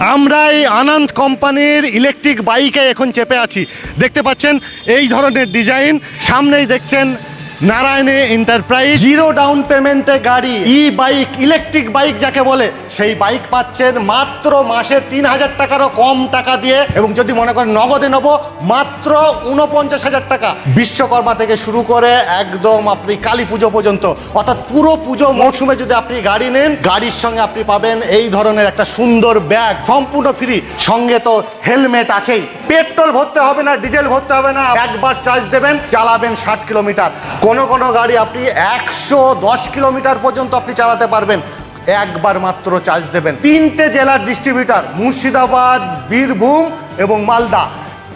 আমরা এই আনন্দ কোম্পানির ইলেকট্রিক বাইকে এখন চেপে আছি। দেখতে পাচ্ছেন, এই ধরনের ডিজাইন সামনেই দেখছেন নারায়ণে এন্টারপ্রাইজ জিরো ডাউন পেমেন্টে গাড়ি ই বাইক ইলেকট্রিক বাইক যাকে বলে, সেই বাইক পাচ্ছেন মাত্র মাসে তিন হাজার টাকারও কম টাকা দিয়ে। এবং যদি মনে করেন নগদে নেব, মাত্র উনপঞ্চাশ হাজার টাকা। বিশ্বকর্মা থেকে শুরু করে একদম আপনি কালী পুজো পর্যন্ত, অর্থাৎ পুরো পুজো মরশুমে যদি আপনি গাড়ি নেন, গাড়ির সঙ্গে আপনি পাবেন এই ধরনের একটা সুন্দর ব্যাগ সম্পূর্ণ ফ্রি সঙ্গে তো হেলমেট আছেই। পেট্রোল ভরতে হবে না, ডিজেল ভরতে হবে না। একবার চার্জ দেবেন, চালাবেন ষাট কিলোমিটার। কোনো কোনো গাড়ি আপনি একশো দশ কিলোমিটার পর্যন্ত আপনি চালাতে পারবেন। একবার মাত্র চার্জ দেবেন। তিনটে জেলার ডিস্ট্রিবিউটার মুর্শিদাবাদ, বীরভূম এবং মালদা।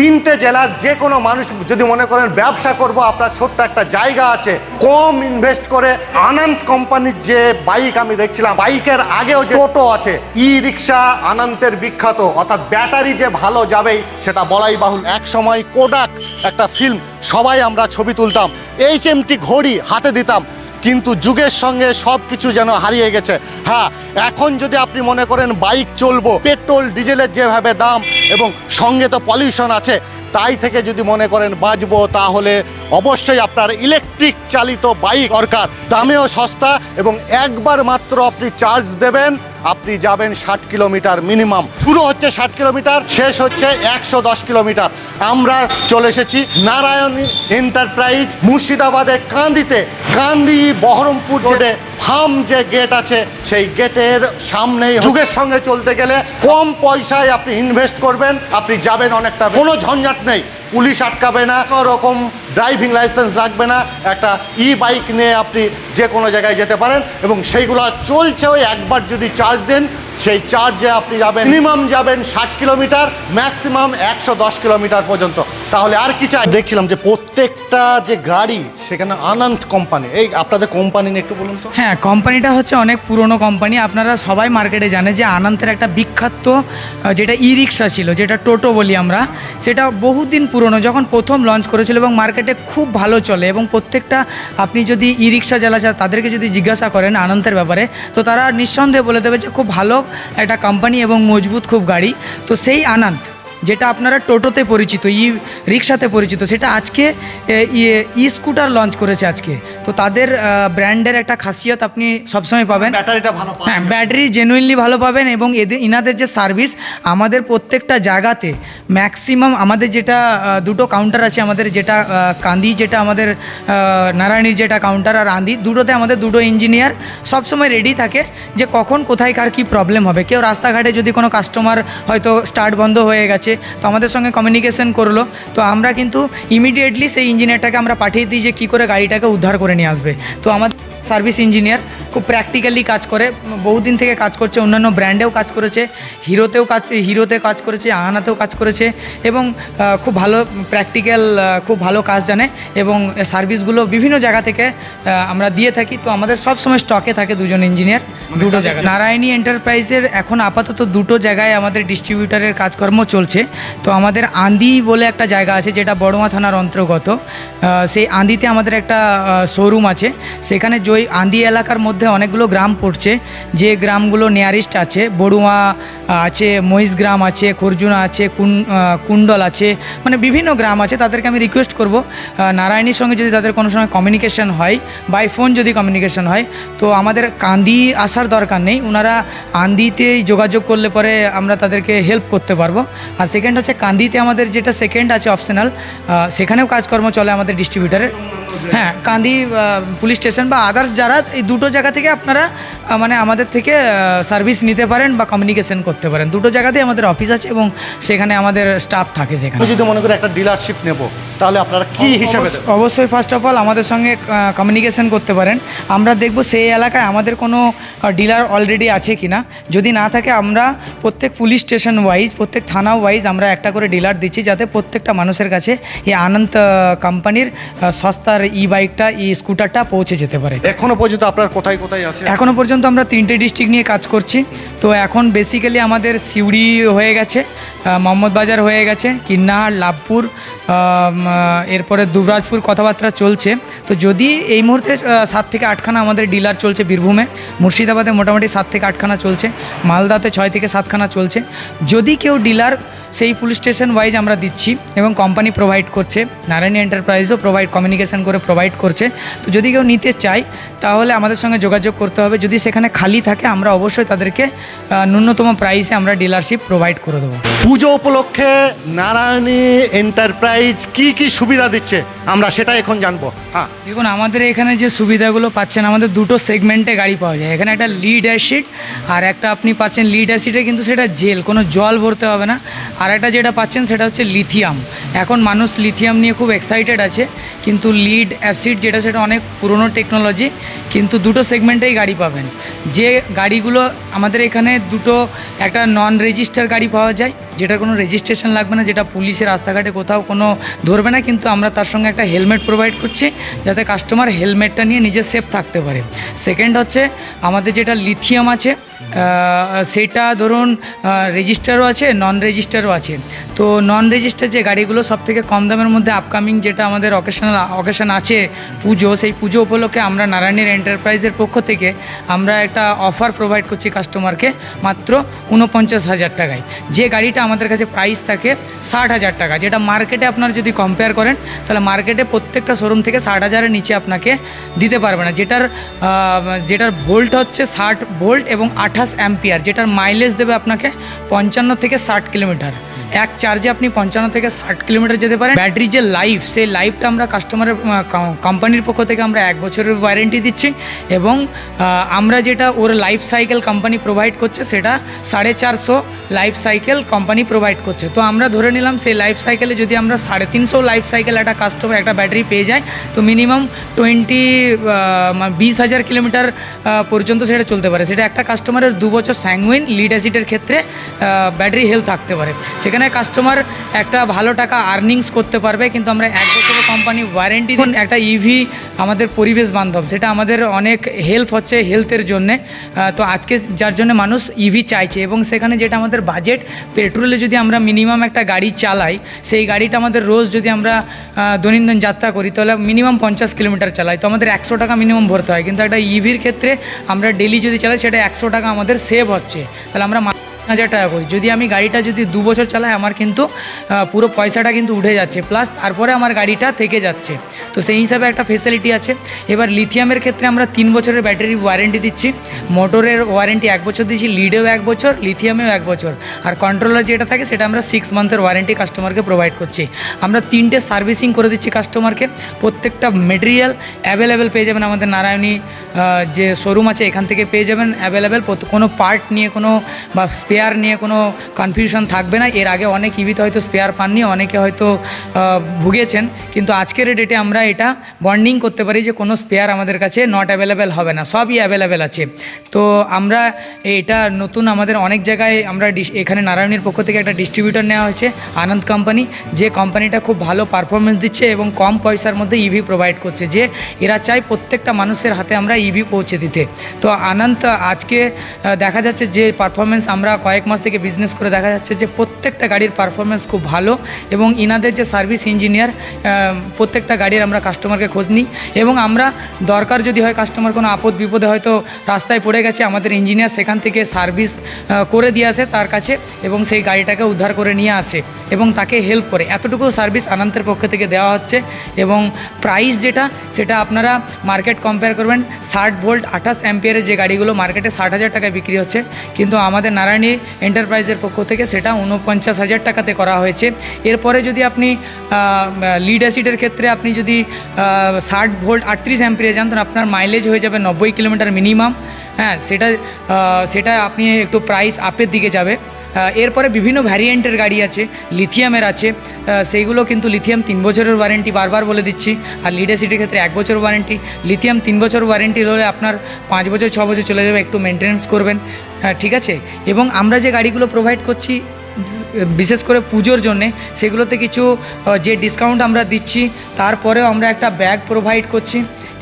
তিনটে জেলার যে কোনো মানুষ যদি মনে করেন ব্যবসা করব, আপনার ছোট্ট একটা জায়গা আছে, কম ইনভেস্ট করে আনন্দ কোম্পানির যে বাইক আমি দেখছিলাম বাইকের আগেও যে টোটো আছে ই রিক্সা আনন্দের বিখ্যাত, অর্থাৎ ব্যাটারি যে ভালো যাবেই, সেটা বলাই বাহুল এক সময় কোডাক একটা ফিল্ম সবাই আমরা ছবি তুলতাম এইচ এমটি ঘড়ি হাতে দিতাম কিন্তু যুগের সঙ্গে সব কিছু যেন হারিয়ে গেছে। হ্যাঁ এখন যদি আপনি মনে করেন বাইক চলবো, পেট্রোল, ডিজেলের যেভাবে দাম এবং সঙ্গে তো পলিউশন আছে, তাই থেকে যদি মনে করেন বাঁচবো, তাহলে অবশ্যই আপনার ইলেকট্রিক চালিত বাইক দরকার। দামেও সস্তা এবং একবার মাত্র আপনি চার্জ দেবেন, আপনি যাবেন ষাট কিলোমিটার মিনিমাম শুরু হচ্ছে ষাট কিলোমিটার, শেষ হচ্ছে একশো দশ কিলোমিটার। আমরা চলে এসেছি নারায়ণ এন্টারপ্রাইজ মুর্শিদাবাদে কান্দিতে। কান্দি বহরমপুর রোডে ফার্ম যে গেট আছে, সেই গেটের সামনেই যুগের সঙ্গে চলতে গেলে কম পয়সায় আপনি ইনভেস্ট করবেন, আপনি যাবেন অনেকটা। কোনো ঝঞ্ঝাট নেই। পুলিশ আটকাবে না, কোনো রকম ড্রাইভিং লাইসেন্স লাগবে না, একটা ই বাইক নিয়ে আপনি যে কোনো জায়গায় যেতে পারেন এবং সেইগুলো চলছে ওই একবার যদি চার্জ দেন, সেই চার্জে আপনি যাবেন মিনিমাম যাবেন ষাট কিলোমিটার ম্যাক্সিমাম একশো দশ কিলোমিটার পর্যন্ত। তাহলে আর কি চাই? দেখছিলাম যে প্রত্যেকটা যে গাড়ি, সেখানে আনন্দ কোম্পানি এই আপনাদের কোম্পানি নিয়ে একটু বলুন তো। হ্যাঁ কোম্পানিটা হচ্ছে অনেক পুরনো কোম্পানি আপনারা সবাই মার্কেটে জানে যে আনন্দের একটা বিখ্যাত যেটা ই রিক্সা ছিল, যেটা টোটো বলি আমরা, সেটা বহুদিন পুরনো, যখন প্রথম লঞ্চ করেছিল এবং মার্কেটে খুব ভালো চলে এবং প্রত্যেকটা আপনি যদি ই রিক্সা চালাচ্ছেন তাদেরকে যদি জিজ্ঞাসা করেন আনন্দের ব্যাপারে, তো তারা নিঃসন্দেহে বলে দেবে যে খুব ভালো একটা কোম্পানি এবং মজবুত খুব গাড়ি। তো সেই আনন্দ যেটা আপনারা টোটোতে পরিচিত ই রিক্সাতে পরিচিত সেটা আজকে ই স্কুটার লঞ্চ করেছে আজকে। তো তাদের ব্র্যান্ডের একটা খাসিয়ত আপনি সবসময় পাবেন। ব্যাটারিটা ভালো হ্যাঁ ব্যাটারি জেনুইনলি ভালো পাবেন এবং এদের ইনাদের যে সার্ভিস আমাদের প্রত্যেকটা জায়গাতে ম্যাক্সিমাম আমাদের যেটা দুটো কাউন্টার আছে আমাদের যেটা কান্দি যেটা আমাদের নারায়ণীর যেটা কাউন্টার আর আন্দি দুটোতে আমাদের দুটো ইঞ্জিনিয়ার সবসময় রেডি থাকে যে কখন কোথায় কার কী প্রবলেম হবে। কেউ রাস্তাঘাটে যদি কোনো কাস্টমার হয়তো স্টার্ট বন্ধ হয়ে গেছে তো আমাদের সঙ্গে কমিউনিকেশন করল। তো আমরা কিন্তু ইমিডিয়েটলি সেই ইঞ্জিনিয়ারটাকে আমরা পাঠিয়ে দিই যে কী করে গাড়িটাকে উদ্ধার করে নিয়ে আসবে। তো আমাদের সার্ভিস ইঞ্জিনিয়ার খুব প্র্যাকটিক্যালি কাজ করে। বহুদিন থেকে কাজ করছে অন্যান্য ব্র্যান্ডেও কাজ করেছে হিরোতেও কাজ হিরোতে কাজ করেছে আহানাতেও কাজ করেছে এবং খুব ভালো প্র্যাকটিক্যাল খুব ভালো কাজ জানে এবং সার্ভিসগুলো বিভিন্ন জায়গা থেকে আমরা দিয়ে থাকি। তো আমাদের সব সময় স্টকে থাকে দুজন ইঞ্জিনিয়ার দুটো জায়গা। নারায়ণী এন্টারপ্রাইজের এখন আপাতত দুটো জায়গায় আমাদের ডিস্ট্রিবিউটারের কাজকর্ম চলছে। তো আমাদের আন্দি বলে একটা জায়গা আছে যেটা বড়মা থানার অন্তর্গত। সেই আন্দিতে আমাদের একটা শোরুম আছে। সেখানে জয় আন্দি এলাকার মধ্যে অনেকগুলো গ্রাম পড়ছে। যে গ্রামগুলো নিয়ারেস্ট আছে, বড়ুয়া আছে, মহিষ গ্রাম আছে, খরজুনা আছে কুণ্ডল আছে মানে বিভিন্ন গ্রাম আছে, তাদেরকে আমি রিকোয়েস্ট করব। নারায়ণীর সঙ্গে যদি তাদের কোনো সময় কমিউনিকেশন হয় বাই ফোন যদি কমিউনিকেশন হয়, তো আমাদের কান্দি আসার দরকার নেই। ওনারা আন্দিতেই যোগাযোগ করলে পরে আমরা তাদেরকে হেল্প করতে পারব। আর সেকেন্ড হচ্ছে, কান্দিতে আমাদের যেটা সেকেন্ড আছে অপশনাল সেখানেও কাজকর্ম চলে আমাদের ডিস্ট্রিবিউটারের হ্যাঁ কান্দি পুলিশ স্টেশন বা আদার্স যারা এই দুটো জায়গা থেকে আপনারা মানে আমাদের থেকে সার্ভিস নিতে পারেন বা কমিউনিকেশন করতে পারেন। দুটো জায়গাতেই আমাদের অফিস আছে এবং সেখানে আমাদের স্টাফ থাকে সেখানে। যদি মনে করি একটা ডিলারশিপ নেব তাহলে আপনারা কি হিসাবে অবশ্যই ফার্স্ট অফ অল আমাদের সঙ্গে কমিউনিকেশন করতে পারেন। আমরা দেখব সেই এলাকায় আমাদের কোনো ডিলার অলরেডি আছে কি না যদি না থাকে আমরা প্রত্যেক পুলিশ স্টেশন ওয়াইজ প্রত্যেক থানা ওয়াইজ আমরা একটা করে ডিলার দিচ্ছি যাতে প্রত্যেকটা মানুষের কাছে এই আনন্দ কোম্পানির সস্তার ই বাইকটা ই স্কুটারটা পৌঁছে যেতে পারে। এখনও পর্যন্ত আপনার কোথায় কোথায় আছে? এখনও পর্যন্ত আমরা তিনটে ডিস্ট্রিক্ট নিয়ে কাজ করছি। তো এখন বেসিক্যালি আমাদের সিউড়ি হয়ে গেছে মোহাম্মদ বাজার হয়ে গেছে কিন্নাহার লাভপুর এরপরে দুবরাজপুর কথাবার্তা চলছে। তো যদি এই মুহূর্তে সাত থেকে আটখানা আমাদের ডিলার চলছে বীরভূমে, মুর্শিদাবাদে মোটামুটি সাত থেকে আটখানা চলছে, মালদাতে ছয় থেকে সাতখানা চলছে। যদি কেউ ডিলার সেই পুলিশ স্টেশন ওয়াইজ আমরা দিচ্ছি এবং কোম্পানি প্রোভাইড করছে, নারায়ণী এন্টারপ্রাইজও প্রোভাইড কমিউনিকেশন করে প্রোভাইড করছে, তো যদি কেউ নিতে চায়, তাহলে আমাদের সঙ্গে যোগাযোগ করতে হবে। যদি সেখানে খালি থাকে, আমরা অবশ্যই তাদেরকে ন্যূনতম প্রাইসে আমরা ডিলারশিপ প্রোভাইড করে দেবো। পুজো উপলক্ষে নারায়ণী এন্টারপ্রাইজ কি কি সুবিধা দিচ্ছে? আমরা সেটা এখন জানব। হ্যাঁ। দেখুন, আমাদের এখানে যে সুবিধাগুলো পাচ্ছেন, আমাদের দুটো সেগমেন্টে গাড়ি পাওয়া যায়। এখানে একটা লিড অ্যাসিড আর একটা আপনি পাচ্ছেন লিড অ্যাসিডে কিন্তু সেটা জেল কোনো জল ভরতে হবে না। আর একটা যেটা পাচ্ছেন, সেটা হচ্ছে লিথিয়াম এখন মানুষ লিথিয়াম নিয়ে খুব এক্সাইটেড আছে, কিন্তু লিড অ্যাসিড যেটা, সেটা অনেক পুরনো টেকনোলজি কিন্তু দুটো সেগমেন্টেই গাড়ি পাবেন। যে গাড়িগুলো আমাদের এখানে দুটো, একটা নন রেজিস্টার গাড়ি পাওয়া যায় যেটার কোনো রেজিস্ট্রেশন লাগবে না, যেটা পুলিশের রাস্তাঘাটে কোথাও কোনো ধরবে না, কিন্তু আমরা তার সঙ্গে একটা হেলমেট প্রোভাইড করছি, যাতে কাস্টমার হেলমেটটা নিয়ে নিজে সেফ থাকতে পারে। সেকেন্ড হচ্ছে, আমাদের যেটা লিথিয়াম আছে সেটা ধরুন রেজিস্টারও আছে নন রেজিস্টারও আছে। তো নন রেজিস্টার যে গাড়িগুলো সব থেকে কম দামের মধ্যে আপকামিং যেটা আমাদের অকেশনাল অকেশন আছে পুজো, সেই পুজো উপলক্ষে আমরা নারায়ণীর এন্টারপ্রাইজের পক্ষ থেকে আমরা একটা অফার প্রোভাইড করছি কাস্টমারকে মাত্র উনপঞ্চাশ হাজার টাকায়। যে গাড়িটা আমাদের কাছে প্রাইস থাকে ষাট হাজার টাকা। যেটা মার্কেটে আপনার যদি কম্পেয়ার করেন, তাহলে মার্কেটে প্রত্যেকটা শোরুম থেকে ষাট হাজারের নিচে আপনাকে দিতে পারবে না। যেটার যেটার ভোল্ট হচ্ছে ষাট ভোল্ট এবং আঠাশ অ্যাম্পিয়ার যেটার মাইলেজ দেবে আপনাকে পঞ্চান্ন থেকে ষাট কিলোমিটার এক চার্জে আপনি পঞ্চান্ন থেকে ষাট কিলোমিটার যেতে পারেন। ব্যাটারি যে লাইফ সেই লাইফটা আমরা কাস্টমারের কোম্পানির পক্ষ থেকে আমরা এক বছরের ওয়ারেন্টি দিচ্ছি এবং আমরা যেটা ওর লাইফ সাইকেল কোম্পানি প্রোভাইড করছে, সেটা সাড়ে চারশো লাইফ সাইকেল কোম্পানি প্রোভাইড করছে। তো আমরা ধরে নিলাম সেই লাইফ সাইকেলে যদি আমরা সাড়ে তিনশো লাইফ সাইকেল একটা কাস্টমার একটা ব্যাটারি পেয়ে যায় তো মিনিমাম টোয়েন্টি বিশ হাজার কিলোমিটার পর্যন্ত সেটা চলতে পারে। সেটা একটা কাস্টমারের দু বছর স্যাঙ্গুইন লিড অ্যাসিডের ক্ষেত্রে ব্যাটারি হেলথ থাকতে পারে। সেখানে কাস্টমার একটা ভালো টাকা আর্নিংস করতে পারবে, কিন্তু আমরা এক বছরের কোম্পানি ওয়ারেন্টি দিন একটা ইভি আমাদের পরিবেশ বান্ধব সেটা আমাদের অনেক হেল্প হচ্ছে হেলথের জন্যে। তো আজকে যার জন্য মানুষ ইভি চাইছে এবং সেখানে যেটা আমাদের বাজেট পেট্রোলে যদি আমরা মিনিমাম একটা গাড়ি চালাই, সেই গাড়িটা আমাদের রোজ যদি আমরা দৈনন্দিন যাত্রা করি, তাহলে মিনিমাম পঞ্চাশ কিলোমিটার চালাই। তো আমাদের একশো টাকা মিনিমাম ভরতে হয়, কিন্তু একটা ইভির ক্ষেত্রে আমরা ডেলি যদি চালাই, সেটা একশো টাকা আমাদের সেভ হচ্ছে। তাহলে আমরা হাজার টাকা করি। যদি আমি গাড়িটা যদি দু বছর চালাই, আমার কিন্তু পুরো পয়সাটা কিন্তু উঠে যাচ্ছে। প্লাস তারপরে আমার গাড়িটা থেকে যাচ্ছে। তো সেই হিসাবে একটা ফেসিলিটি আছে। এবার লিথিয়ামের ক্ষেত্রে আমরা তিন বছরের ব্যাটারি ওয়ারেন্টি দিচ্ছি। মোটরের ওয়ারেন্টি এক বছর দিচ্ছি লিডেও এক বছর লিথিয়ামেও এক বছর। আর কন্ট্রোলার যেটা থাকে, সেটা আমরা সিক্স মান্থের ওয়ারেন্টি কাস্টমারকে প্রোভাইড করছি। আমরা তিনটে সার্ভিসিং করে দিচ্ছি কাস্টমারকে প্রত্যেকটা মেটেরিয়াল অ্যাভেলেবেল পেয়ে যাবেন আমাদের নারায়ণী যে শোরুম আছে, এখান থেকে পেয়ে যাবেন অ্যাভেলেবেল কোনো পার্ট নিয়ে কোনো বা স্পেয়ার নিয়ে কোনো কনফিউশন থাকবে না। এর আগে অনেক ইভিতে হয়তো স্পেয়ার পাননি, অনেকে হয়তো ভুগেছেন। কিন্তু আজকের ডেটে আমরা এটা বন্ডিং করতে পারি যে কোনো স্পেয়ার আমাদের কাছে নট অ্যাভেলেবেল হবে না, সবই অ্যাভেলেবেল আছে। তো আমরা এটা নতুন আমাদের অনেক জায়গায় আমরা এখানে নারায়ণীর পক্ষ থেকে একটা ডিস্ট্রিবিউটর নেওয়া হয়েছে, আনন্দ কোম্পানি যে কোম্পানিটা খুব ভালো পারফরমেন্স দিচ্ছে এবং কম পয়সার মধ্যে ইভি প্রোভাইড করছে, যে এরা চায় প্রত্যেকটা মানুষের হাতে আমরা ইভি পৌঁছে দিতে। তো আনন্দ, আজকে দেখা যাচ্ছে যে পারফরমেন্স আমরা কয়েক মাস থেকে বিজনেস করে দেখা যাচ্ছে যে প্রত্যেকটা গাড়ির পারফরমেন্স খুব ভালো এবং ইনাদের যে সার্ভিস ইঞ্জিনিয়ার প্রত্যেকটা গাড়ির আমরা কাস্টমারকে খোঁজ নিই এবং আমরা দরকার যদি হয় কাস্টমার কোনো আপদ বিপদে হয়তো রাস্তায় পড়ে গেছে, আমাদের ইঞ্জিনিয়ার সেখান থেকে সার্ভিস করে দিয়ে আসে তার কাছে এবং সেই গাড়িটাকে উদ্ধার করে নিয়ে আসে এবং তাকে হেল্প করে। এতটুকু সার্ভিস আনন্দের পক্ষ থেকে দেওয়া হচ্ছে এবং প্রাইস যেটা, সেটা আপনারা মার্কেট কম্পেয়ার করবেন। ষাট ভোল্ট আঠাশ অ্যাম্পিয়ারের যে গাড়িগুলো মার্কেটে ষাট হাজার টাকায় বিক্রি হচ্ছে। কিন্তু আমাদের নারায়ণী এন্টারপ্রাইজের পক্ষ থেকে সেটা উনপঞ্চাশ হাজার টাকাতে করা হয়েছে। এরপরে যদি আপনি লিড অ্যাসিডের ক্ষেত্রে আপনি যদি ষাট ভোল্ট আটত্রিশ অ্যাম্পিয়ার যান, তাহলে আপনার মাইলেজ হয়ে যাবে নব্বই কিলোমিটার মিনিমাম হ্যাঁ সেটা সেটা আপনি একটু প্রাইস আপের দিকে যাবে। এরপরে বিভিন্ন ভ্যারিয়েন্টের গাড়ি আছে লিথিয়ামের আছে সেইগুলো কিন্তু লিথিয়াম তিন বছরের ওয়ারেন্টি বারবার বলে দিচ্ছি। আর লিড অ্যাসিডের ক্ষেত্রে এক বছর ওয়ারেন্টি লিথিয়াম তিন বছর ওয়ারেন্টি হলে আপনার পাঁচ বছর, ছ বছর চলে যাবে, একটু মেনটেন্যান্স করবেন। হ্যাঁ ঠিক আছে? এবং আমরা যে গাড়িগুলো প্রোভাইড করছি, বিশেষ করে পুজোর জন্যে, সেগুলোতে কিছু যে ডিসকাউন্ট আমরা দিচ্ছি, তারপরেও আমরা একটা ব্যাগ প্রোভাইড করছি।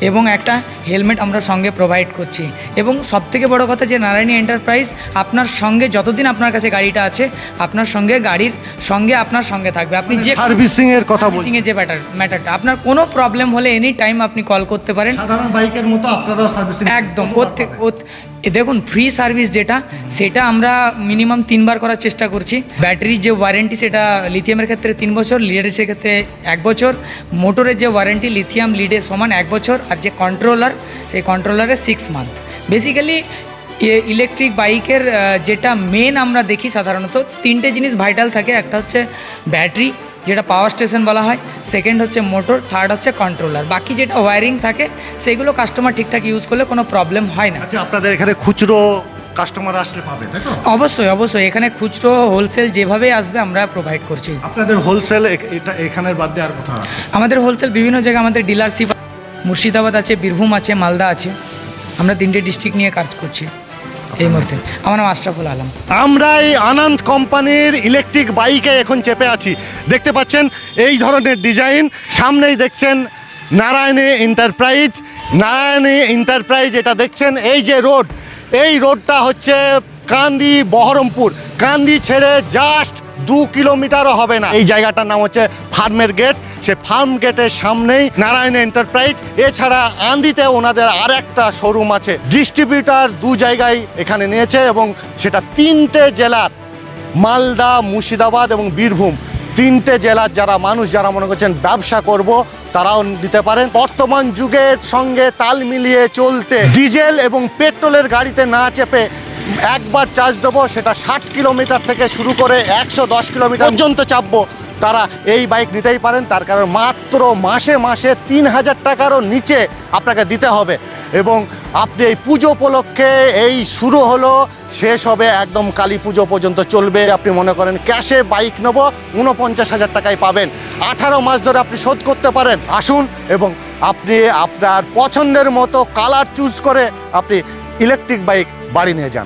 এবং একটা হেলমেট আমরা সঙ্গে প্রোভাইড করছি। এবং সবথেকে বড় কথা যে নারায়ণী এন্টারপ্রাইজ আপনার সঙ্গে যতদিন আপনার কাছে গাড়িটা আছে আপনার সঙ্গে গাড়ির সঙ্গে আপনার সঙ্গে থাকবে। আপনি যে সার্ভিসিং এর কথা বলছি। যে ব্যাটার ম্যাটারটা আপনার কোনো প্রবলেম হলে এনি টাইম আপনি কল করতে পারেন। সাধারণ বাইকের মতো আপনারাও সার্ভিসিং একদম দেখুন ফ্রি সার্ভিস যেটা, সেটা আমরা মিনিমাম তিনবার করার চেষ্টা করছি। ব্যাটারির যে ওয়ারেন্টি সেটা লিথিয়ামের ক্ষেত্রে তিন বছর লিডের ক্ষেত্রে এক বছর মোটরের যে ওয়ারেন্টি লিথিয়াম লিডের সমান এক বছর, আর যে কন্ট্রোলার সেই কন্ট্রোলারের সিক্স মান্থ বেসিক্যালি ইলেকট্রিক বাইকের যেটা মেন আমরা দেখি সাধারণত, তিনটে জিনিস ভাইটাল থাকে, একটা হচ্ছে ব্যাটারি যেটা পাওয়ার স্টেশন বলা হয় সেকেন্ড হচ্ছে মোটর থার্ড হচ্ছে কন্ট্রোলার বাকি যেটা ওয়ারিং থাকে সেগুলো কাস্টমার ঠিকঠাক ইউজ করলে কোনো প্রবলেম হয় না। আচ্ছা আপনাদের এখানে খুচরো কাস্টমার আসলে পাবে তাই তো? অবশ্যই অবশ্যই। এখানে খুচরো হোলসেল যেভাবে আসবে আমরা প্রোভাইড করছি। আপনাদের হোলসেল এটা এখানের বাদ দিয়ে আর কোথাও আমাদের হোলসেল বিভিন্ন জায়গায় আমাদের ডিলারশিপ মুর্শিদাবাদ আছে বীরভূম আছে মালদা আছে। আমরা তিনটে ডিস্ট্রিক্ট নিয়ে কাজ করছি। এই মুহূর্তে। আমার নাম আশরাফুল আলম। আমরা এই আনন্দ কোম্পানির ইলেকট্রিক বাইকে এখন চেপে আছি। দেখতে পাচ্ছেন, এই ধরনের ডিজাইন সামনেই দেখছেন নারায়ণে এন্টারপ্রাইজ নারায়ণে এন্টারপ্রাইজ এটা দেখছেন, এই যে রোড এই রোডটা হচ্ছে কান্দি বহরমপুর। কান্দি ছেড়ে জাস্ট দু কিলোমিটারও হবে না। এই জায়গাটার নাম হচ্ছে ফার্মের গেট। সে ফার্ম গেটের সামনেই নারায়ণ এন্টারপ্রাইজ। এছাড়া আন্দিতে ওনাদের আর একটা শোরুম আছে। ডিস্ট্রিবিউটার দু জায়গায় এখানে নিয়েছে এবং সেটা তিনটে জেলার, মালদা, মুর্শিদাবাদ এবং বীরভূম। তিনটে জেলার যারা মানুষ, যারা মনে করছেন ব্যবসা করব, তারাও দিতে পারেন। বর্তমান যুগের সঙ্গে তাল মিলিয়ে চলতে ডিজেল এবং পেট্রোলের গাড়িতে না চেপে একবার চার্জ দেবো, সেটা ষাট কিলোমিটার থেকে শুরু করে একশো দশ কিলোমিটার পর্যন্ত চাপবো। তারা এই বাইক নিতেই পারেন, তার কারণ মাত্র মাসে মাসে তিন হাজার টাকারও নিচে আপনাকে দিতে হবে। এবং আপনি এই পুজো উপলক্ষে এই শুরু হলো, শেষ হবে একদম কালী পুজো পর্যন্ত চলবে। আপনি মনে করেন ক্যাশে বাইক নেব, উনপঞ্চাশ হাজার টাকায় পাবেন। আঠারো মাস ধরে আপনি শোধ করতে পারেন, আসুন এবং আপনি আপনার পছন্দের মতো কালার চুজ করে আপনি ইলেকট্রিক বাইক বাড়ি নিয়ে যান।